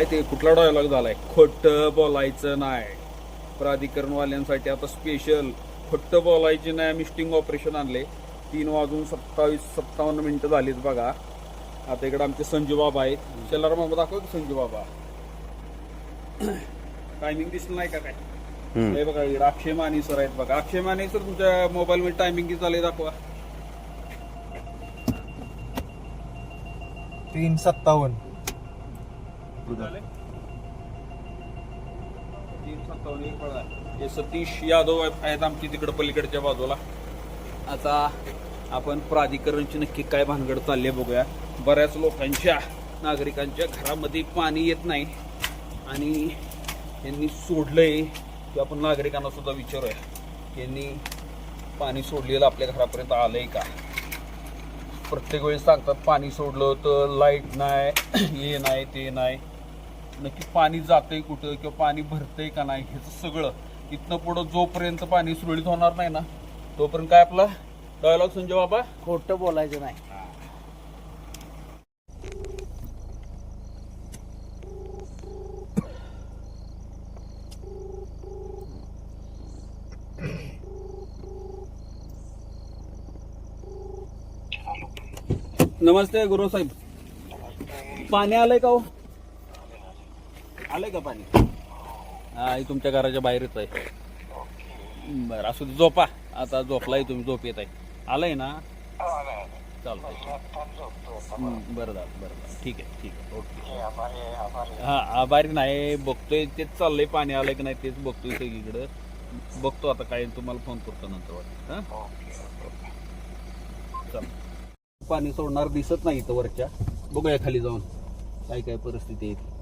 काय ते कुठला डायलॉग झालाय? खोटं बोलायचं नाही. प्राधिकरणवाल्यांसाठी आता स्पेशल खोटं बोलायचे नाही आम्ही स्टिंग ऑपरेशन आणले. तीन वाजून सत्तावीस सत्तावन्न मिनिटं झालीत बघा. आता इकडे आमचे संजू बाबा आहेत. शेलार मामा दाखव की संजू बाबा. टायमिंग दिसलं नाही का काय? हे बघा इकडे अक्षय माने सर आहेत बघा. अक्षय माने सर तुमच्या मोबाईल मध्ये टायमिंग किती झाले दाखवा. तीन सत्तावन्न. हे सतीश यादव आहेत आमची तिकडे पलीकडच्या बाजूला. आता आपण प्राधिकरणची नक्की काय भानगड चालले बघूया. बऱ्याच लोकांच्या नागरिकांच्या घरामध्ये पाणी येत नाही आणि यांनी सोडलंय की आपण नागरिकांना सुद्धा विचारूया. यांनी पाणी सोडलेलं आपल्या घरापर्यंत आलंय का? प्रत्येक वेळेस सांगतात पाणी सोडलं तर लाइट नाही हे नाही ते नाही. नक्की पाणी जातंय कुठं किंवा पाणी भरतंय का नाही ह्याचं सगळं. इथनं पुढं जोपर्यंत पाणी सुरळीत होणार नाही ना तोपर्यंत काय आपला डायलॉग संजय बाबा? खोटं बोलायचं नाही. नमस्ते गुरु साहेब पाणी आलंय का हो? आलंय का पाणी? हा हे तुमच्या घराच्या बाहेरच आहे. बरं असू दे झोपा. आता झोपलाय तुम्ही झोप येत आहे. आलंय ना? चालतंय. हं, बरं झालं बरं झालं. ठीक आहे ठीक आहे. ओके. हा आभारी नाही बघतोय तेच चाललंय पाणी आलंय की नाही तेच बघतोय सगळीकडं. बघतो आता काय तुम्हाला फोन करतो नंतर वाटतं हां? चल. पाणी सोडणार दिसत नाही इथं वरच्या. बघूया खाली जाऊन काय काय परिस्थिती आहे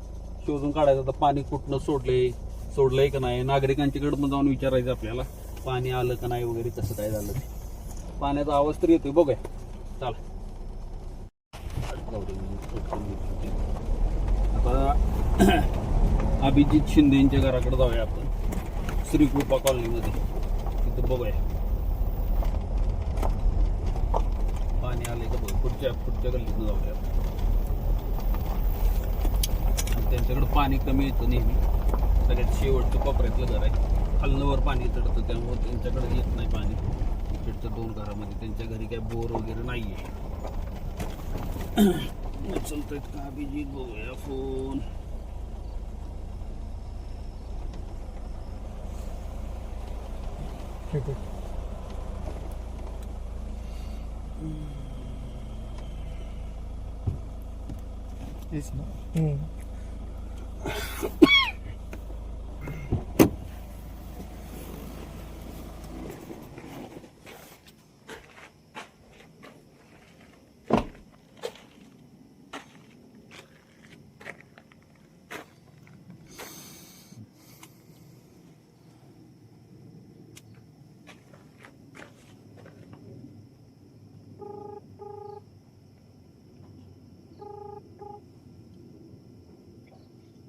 शोधून काढायचं आता पाणी कुठनं सोडलंय सोडलंय का नाही? नागरिकांच्याकडे पण जाऊन विचारायचं आपल्याला पाणी आलं का नाही वगैरे कसं काय झालं ते. पाण्याचा आवाज तर येतोय बघूया. चला. आता अभिजित शिंदेच्या घराकडे जाऊया आपण. श्रीकृपा कॉलनीमध्ये. तिथं बघूया. पाणी आले का बघ? पुढच्या पुढच्या गल्लीतून जाऊया. आपण त्यांच्याकडे पाणी कमी येतं नेहमी. सगळ्यात शेवटचं कोपऱ्यातलं घर आहे. खालनं वर पाणी चढतं त्यामुळे त्यांच्याकडे येत नाही पाणी. इकडच्या दोन घरामध्ये त्यांच्या घरी काय बोर वगैरे नाही आहे उचलतायत का अभिजित बघूया फोन तेच ना. you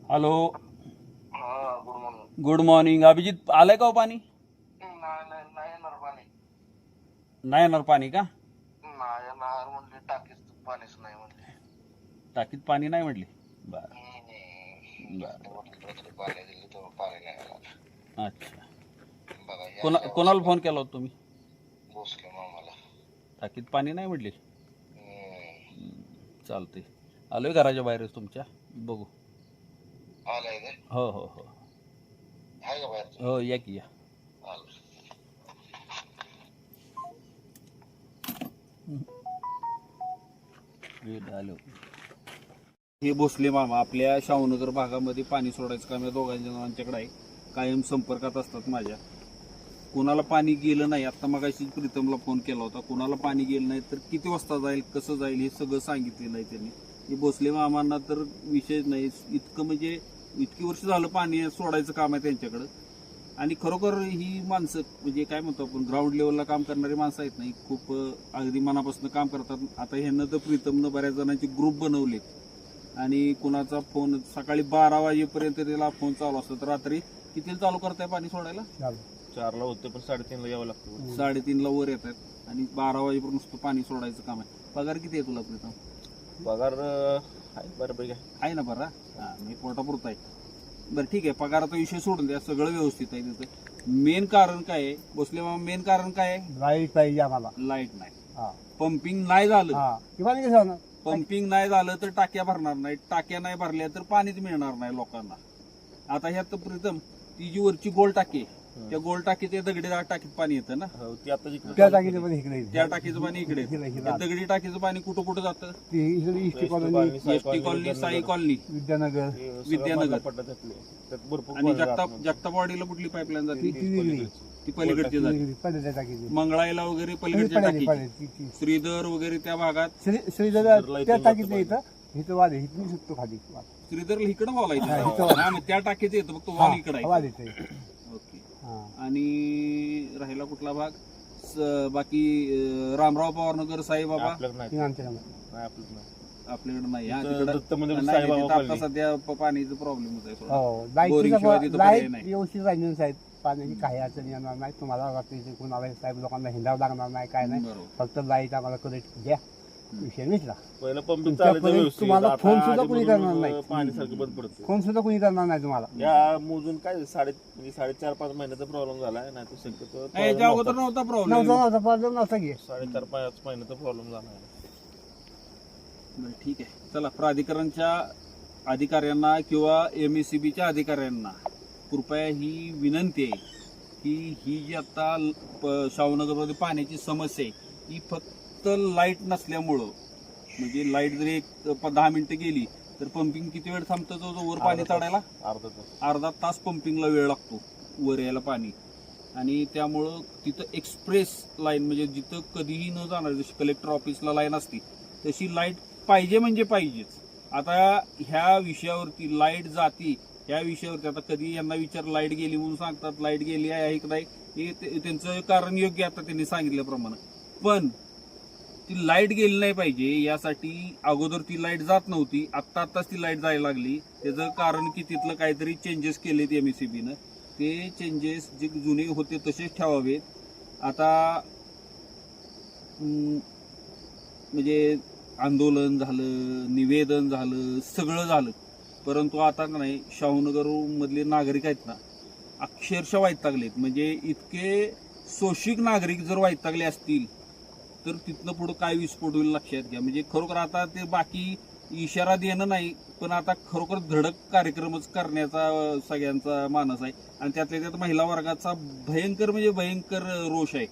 हॅलो हा good morning good morning Abhijit आलंय का हो पाणी? नाही नाही नाही येणार पाणी. नाही येणार पाणी का? नाही येणार म्हणले टाकीच पाणीच नाही म्हणले. टाकीत पाणी नाही म्हटले? बर. हम्म. बर. म्हटलं रात्री पाणी दिलं तर पाणी नाही येणार. अच्छा. बघा या कोणा कोणाला फोन केला होता तुम्ही? भोसले मामाला टाकीत पाणी नाही म्हटले? हम्म. चालते आलोय घराच्या बाहेरच तुमच्या? बघू. काय हो हो हो आहे का बाहेर हो या की या आलं आलो हे भोसले मामा आपल्या शाहूनगर भागामध्ये पाणी सोडायचं काम या दोघांच्या जणांच्याकडे आहे. कायम संपर्कात असतात माझ्या. कोणाला पाणी गेलं नाही आता मगाशी प्रीतमला फोन केला होता. कोणाला पाणी गेलं नाही तर किती वाजता जाईल कसं जाईल हे सगळं सांगितलेलं आहे त्यांनी. हे भोसले मामांना तर विषयच नाही. इतकं म्हणजे इतकी वर्ष झालं पाणी सोडायचं काम आहे त्यांच्याकडं. आणि खरोखर ही माणसं म्हणजे काय म्हणतो आपण ग्राउंड लेवलला काम करणारी माणसं आहेत नाही खूप अगदी मनापासून काम करतात. आता ह्यांना तर प्रीतमनं बऱ्याच जणांचे ग्रुप बनवलेत. आणि कुणाचा फोन सकाळी बारा वाजेपर्यंत त्याला फोन चालू असतो. तर रात्री कितीला चालू करताय पाणी सोडायला? चारला होते पण साडेतीनला यावं लागतं. साडेतीनला वर येतात. आणि बारा वाजेपर्यंत नुसतं पाणी सोडायचं काम आहे. पगार किती आहे तुला प्रीतम? पगार आहे बऱ्यापैकी आहे. ना बरा? हा मी पोटापुरता आहे बरं ठीक आहे. पगाराचा विषय सोडून द्या. सगळं व्यवस्थित आहे तिथं. मेन कारण काय आहे? भोसले मामा मेन कारण काय आहे? लाइट पाहिजे आम्हाला. लाइट नाही. हा. पंपिंग नाही झालं. किंवा पंपिंग नाही झालं तर टाक्या भरणार नाही. टाक्या नाही भरल्या तर पाणीच मिळणार नाही लोकांना. आता ह्यात प्रीतम ती जी वरची गोल टाकी आहे, त्या गोल टाकीच्या दगडी टाकीत पाणी येतं ना? हो, ती आता जिकडे त्या टाकीचं पण इकडे त्या टाकीचं पाणी इकडे येतं. त्या दगडी टाकीचं पाणी कुठं कुठं जातं? ती इकडे S T colony colony, Sai S T colony Sai colony. Vidyanagar. सगळं विद्यानगर. मधला पट्टा त्यातले. त्यात भरपूर आणि कॉलनी जगताप राहतात. जगतापवाडीला कुठली पाईपलाईन जाते? ती ती वेगळी ती पलीकडची जाते. पडल्या टाकीची. मंगळाईला वगैरे पलीकडच्या टाकी पडेल ती ती. श्रीधर वगैरे त्या भागात. श्री श्रीधर त्या टाकीत नाही इथं इथं वाद आहे. इथून शकतो खाली. श्रीधरला इकडं वाला. हा, मग त्या टाकीचं येतं. फक्त वॉल इकडं आहे. वाद येते ओके आणि राहिला कुठला भाग स- बाकी अं, रामराव पवारनगर साईबाबा आपल्याकडे नाही. नाही, आपल्याकडे नाही. आपल्याकडे नाही हा, इथं तिकडं दत्त मंदिर नाही, साईबाबा नाही, तिथं आता कॉलनी. सध्या प- पाणीचा प्रॉब्लेमच आहे थोडा. हो बोरिंग शिवाय लाइट तिथं पर्याय लाइट नाही. व्यवस्थित साहेब पाण्याची काही अडचण येणार नाही तुम्हाला रात्रीचे कोणाला साहेब लोकांना हिंडावं लागणार नाही काय नाही बरोबर फक्त लाइट आम्हाला करेक्ट द्या विषय मिटला पहिलं पंपिंग तुमच्यापर्यंत चालायचं व्यवस्थित. तुम्हाला आता फोन सुद्धा आधीमधून कोणी करणार नाही. पाणी सारखं बंद पडतं कोण सुद्धा कोणी करणार नाही तुम्हाला. या मोजून काय साडे म्हणजे साडेचार पाच महिन्याचा प्रॉब्लेम झालाय नाही तर शक्यतो नाही, याच्या अगोदर नव्हता. नव्हता नव्हता प्रॉब्लेम नव्हता प्रॉब्लेम नव्हता घे साडेचार पाच महिन्याचा प्रॉब्लेम झाला ठीक आहे. चला प्राधिकरणच्या अधिकाऱ्यांना किंवा एम एस सी बीच्या अधिकाऱ्यांना कृपया ही विनंती आहे की ही जी आता प- शाहूनगरमध्ये पाण्याची समस्या आहे ही फक्त लाइट नसल्यामुळं म्हणजे लाइट जरी एक प- दहा मिनिटं गेली तर पंपिंग किती वेळ थांबतं जो जो वर पाणी. चढायला? अर्धा तास. अर्धा तास पंपिंगला वेळ लागतो वर यायला पाणी. आणि त्यामुळं तिथं एक्सप्रेस लाईन म्हणजे जिथं कधीही न जाणार जशी कलेक्टर ऑफिसला लाईन असती तशी लाइट पाहिजे म्हणजे पाहिजेच. आता ह्या विषयावरती लाइट जाती ह्या विषयावरती आता कधी यांना विचार लाइट गेली म्हणून सांगतात लाइट गेली आहे की नाही हे ते- त्यांचं कारण योग्य आता त्यांनी सांगितल्याप्रमाणे. पण ती लाइट गेली नाही पाहिजे यासाठी अगोदर ती लाइट जात नव्हती आत्ता आत्ताच ती लाइट जायला लागली. त्याचं कारण की तिथलं काहीतरी चेंजेस केलेत एम एस ते चेंजेस जे जुने होते तसेच ठेवावेत आता म्हणजे आंदोलन झालं निवेदन झालं सगळं झालं. परंतु आता नाही शाहूनगरमधले नागरिक आहेत ना अक्षरशः वैतागलेत म्हणजे इतके सोशिक नागरिक जर वैतागले असतील तर तिथनं पुढं काय विस्फोट होईल लक्षात घ्या. म्हणजे खरोखर आता ते बाकी इशारा देणं नाही पण आता खरोखर धडक कार्यक्रमच करण्याचा सगळ्यांचा मानस आहे. आणि त्यातल्या त्यात महिला वर्गाचा भयंकर म्हणजे भयंकर रोष आहे.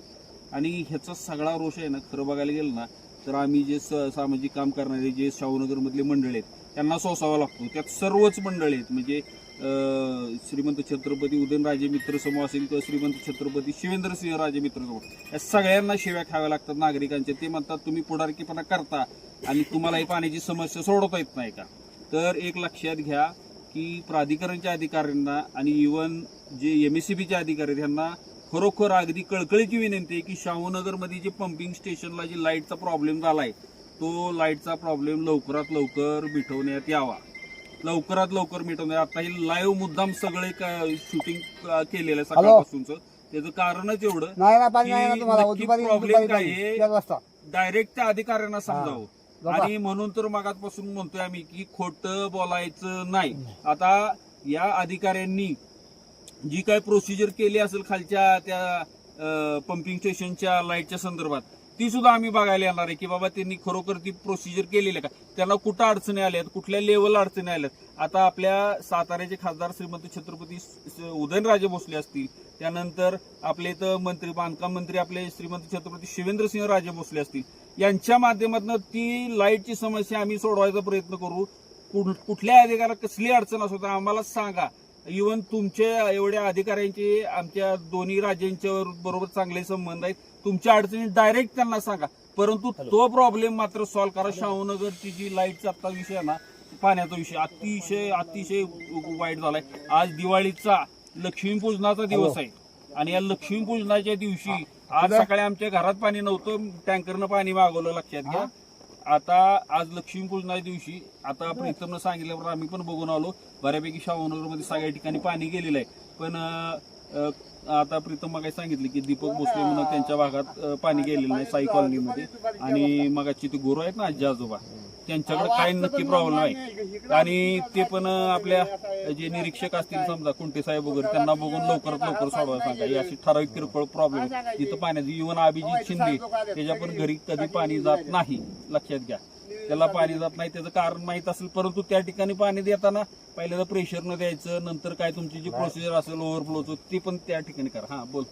आणि ह्याचा सगळा रोष आहे ना खरं बघायला गेलं ना तर आम्ही जे स- सामाजिक काम करणारे जे शाहूनगरमधले मंडळ आहेत त्यांना सोसावा लागतो. त्यात सर्वच मंडळ आहेत. म्हणजे श्रीमंत छत्रपती उदयनराजे मित्र समूह असेल किंवा श्रीमंत छत्रपती शिवेंद्रसिंह राजे मित्र समूह या सगळ्यांना शिव्या खाव्या लागतात नागरिकांच्या. ते म्हणतात तुम्ही पुढारकीपणा करता आणि तुम्हाला ही पाण्याची समस्या सोडवता येत नाही का? तर एक लक्षात घ्या की प्राधिकरणच्या अधिकाऱ्यांना आणि इवन जे एम एस सी बीचे अधिकारी आहेत यांना खरोखर अगदी कळकळीची विनंती आहे की शाहूनगरमध्ये जे पंपिंग स्टेशनला जे लाईटचा प्रॉब्लेम झालाय तो लाईटचा प्रॉब्लेम लवकरात लवकर मिटवण्यात यावा. लवकरात लवकर मिटवण्यात आता हे लाईव्ह मुद्दाम सगळे शूटिंग केलेलं आहे? सकाळपासूनच त्याचं कारणच एवढं नाही ना पाणी नाही ना की तुम्हाला नक्की दुपारी problem दुपारी काय पाणी. आहे? चार वाजता डायरेक्ट त्या अधिकाऱ्यांना समजावं. आणि म्हणून तर मगाचपासून म्हणतोय आम्ही की खोटं बोलायचं नाही आता या अधिकाऱ्यांनी जी काय प्रोसिजर केली असेल खालच्या त्या पंपिंग स्टेशनच्या लाईटच्या संदर्भात ती सुद्धा आम्ही बघायला येणार आहे की बाबा त्यांनी खरोखर ती प्रोसिजर केलेली आहे का? त्यांना कुठं अडचणी आल्यात कुठल्या लेवल अडचणी आल्यात आता आपल्या साताऱ्याचे खासदार श्रीमंत छत्रपती उदयनराजे भोसले असतील. त्यानंतर आपले इथं मंत्री बांधकाम मंत्री आपले श्रीमंत छत्रपती शिवेंद्रसिंह राजे भोसले असतील. यांच्या माध्यमातून ती लाईटची समस्या आम्ही सोडवायचा प्रयत्न करू. कुठ- कुठल्या अधिकाराला कसली अडचण असो तर आम्हाला सांगा. इवन तुमचे एवढ्या अधिकाऱ्यांचे आमच्या दोन्ही राज्यांच्या बरोबर चांगले संबंध आहेत. तुमच्या अडचणी डायरेक्ट त्यांना सांगा. परंतु तो प्रॉब्लेम मात्र सॉल्व्ह करा. शाहूनगरची जी लाईटचा आता विषय आहे ना पाण्याचा विषय अतिशय अतिशय वाईट झालाय. आज दिवाळीचा लक्ष्मीपूजनाचा दिवस आहे. आणि या लक्ष्मीपूजनाच्या दिवशी आज सकाळी आमच्या घरात पाणी नव्हतं. टँकरनं पाणी मागवलं लक्षात घ्या. आता आज लक्ष्मीपूजनाच्या दिवशी. आता प्रीतमनं सांगितल्यावर आम्ही पण बघून आलो. बऱ्यापैकी शाहूनगरमध्ये सगळ्या ठिकाणी पाणी गेलेलं आहे. पण आता प्रीतम मग सांगितलं की दीपक भोसले म्हणून त्यांच्या भागात पाणी गेलेलं नाही साई कॉलनीमध्ये. आणि मगाची ती गुरु आहेत ना आजी आजोबा? त्यांच्याकडे काय नक्की प्रॉब्लेम आहे आणि ते पण आपल्या जे निरीक्षक असतील समजा कुंटे साहेब वगैरे त्यांना बघून लवकरात लवकर सोडवायला सांगा. ही अशी ठराविक किरकोळ प्रॉब्लेम जिथं पाण्याची इव्हन अभिजित शिंदे त्याच्या पण घरी कधी पाणी जात नाही. लक्षात घ्या. त्याला पाणी जात नाही त्याचं कारण माहीत असेल परंतु त्या ठिकाणी पाणी देताना पहिल्यांदा प्रेशर न द्यायचं नंतर काय तुमची जी प्रोसिजर असेल ओव्हरफ्लोचं ती पण त्या ठिकाणी करा. हा बोल.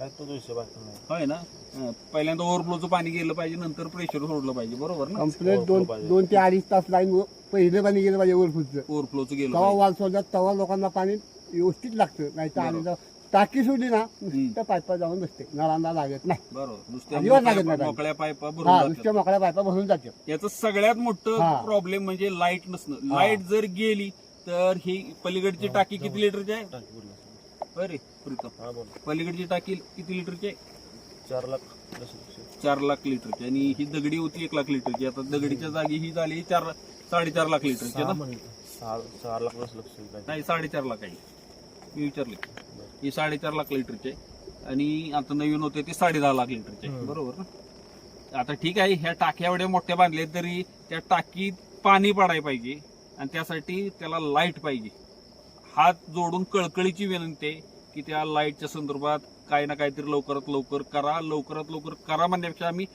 नाही तोच विषय बाकी नाही. होय ना? हं, पहिल्यांदा ओव्हरफ्लोचं पाणी गेलं पाहिजे नंतर प्रेशर सोडलं पाहिजे बरोबर ना? कंप्लेंट दोन दोन ते अडीच तास लाईन पहिलं पाणी गेलं पाहिजे ओरफुटचं ओव्हरफ्लोचं गेलं पाहिजे. वाल सोडतात तेव्हा लोकांना पाणी व्यवस्थित लागतं नाही तर आणि जर टाकी सोडली ना नुसतं पायपा जाऊन बसते नळांना लागत नाही. बरोबर. नुसत्या अजिबात लागत मोकळ्या नाही. मोकळ्या पायपा हा भरून नुसत्या मोकळ्या पायपा भरून जाते याचं सगळ्यात मोठं. प्रॉब्लेम म्हणजे लाइट नसणं. लाइट जर गेली तर ही पलीकडची टाकी किती लिटरची आहे? टाकी हा बोल. पलीकडची टाकी किती लिटरची आहे? चार लाख चार लाख लिटरची. आणि ही दगडी होती एक लाख लिटरची. आता दगडीच्या जागी ही झाली चार साडेचार लाख लिटरची सहा ना म्हण- सहा सहा लाख काय नाही साडेचार लाख आहे. मी विचारले ही साडेचार लाख लिटरची आणि आता नवीन होते ती साडे दहा लाख लिटरची हम्म. बरोबर ना? आता ठीक आहे ह्या टाक्या एवढ्या मोठ्या बांधल्या तरी त्या टाकीत पाणी पडायला पाहिजे. आणि त्यासाठी त्याला लाइट पाहिजे. हात जोडून कळकळीची विनंती आहे. की त्या लाईटच्या संदर्भात काही ना काहीतरी लवकरात लवकर करा लवकरात लवकर करा म्हणण्यापेक्षा आम्ही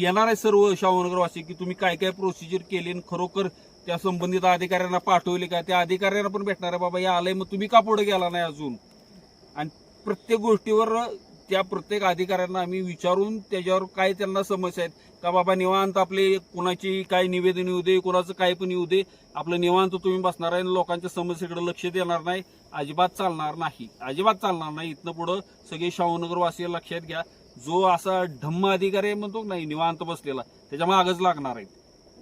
येणार आहे सर्व शाहूनगरवासी की तुम्ही काय काय प्रोसिजर केली आणि खरोखर त्या संबंधित अधिकाऱ्यांना पाठवले का? त्या अधिकाऱ्यांना पण भेटणार आहे बाबा या आलंय मग तुम्ही का पुढे गेला नाही अजून? आणि प्रत्येक गोष्टीवर त्या प्रत्येक अधिकाऱ्यांना आम्ही विचारून त्याच्यावर काय त्यांना समस्या आहेत का बाबा निवांत आपले कोणाची काय निवेदन येऊ दे कोणाचं काय पण येऊ दे आपलं निवांत तुम्ही बसणार आहे आणि लोकांच्या समस्येकडे लक्ष देणार नाही अजिबात चालणार नाही. अजिबात चालणार नाही. इथनं पुढं सगळे शाहूनगरवासी लक्षात घ्या. जो असा ढम्म अधिकारी आहे म्हणतो नाही निवांत बसलेला त्याच्या मागच लागणार आहेत.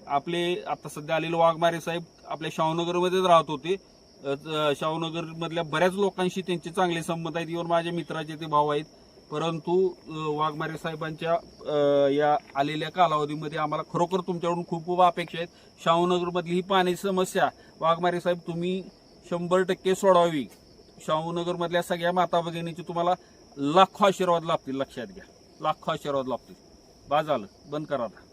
आपले आता सध्या आलेले वाघमारे साहेब आपल्या शाहूनगरमध्येच राहत होते. अ, शाहूनगर मधल्या बऱ्याच लोकांशी त्यांचे चांगले संबंध आहेत. इव्हन माझ्या मित्राचे ते भाऊ आहेत. परंतु वाघमारे साहेबांच्या या आलेल्या कालावधीमध्ये आम्हाला खरोखर तुमच्याकडून खूप खूप अपेक्षा आहेत. शाहूनगरमधली ही पाण्याची समस्या. वाघमारे साहेब तुम्ही शंभर टक्के सोडावी. शाहूनगरमधल्या सगळ्या माता भगिनीची तुम्हाला लाखो आशीर्वाद लाभतील लक्षात घ्या. लाखो आशीर्वाद लाभतील. बा झालं. बंद करा आता.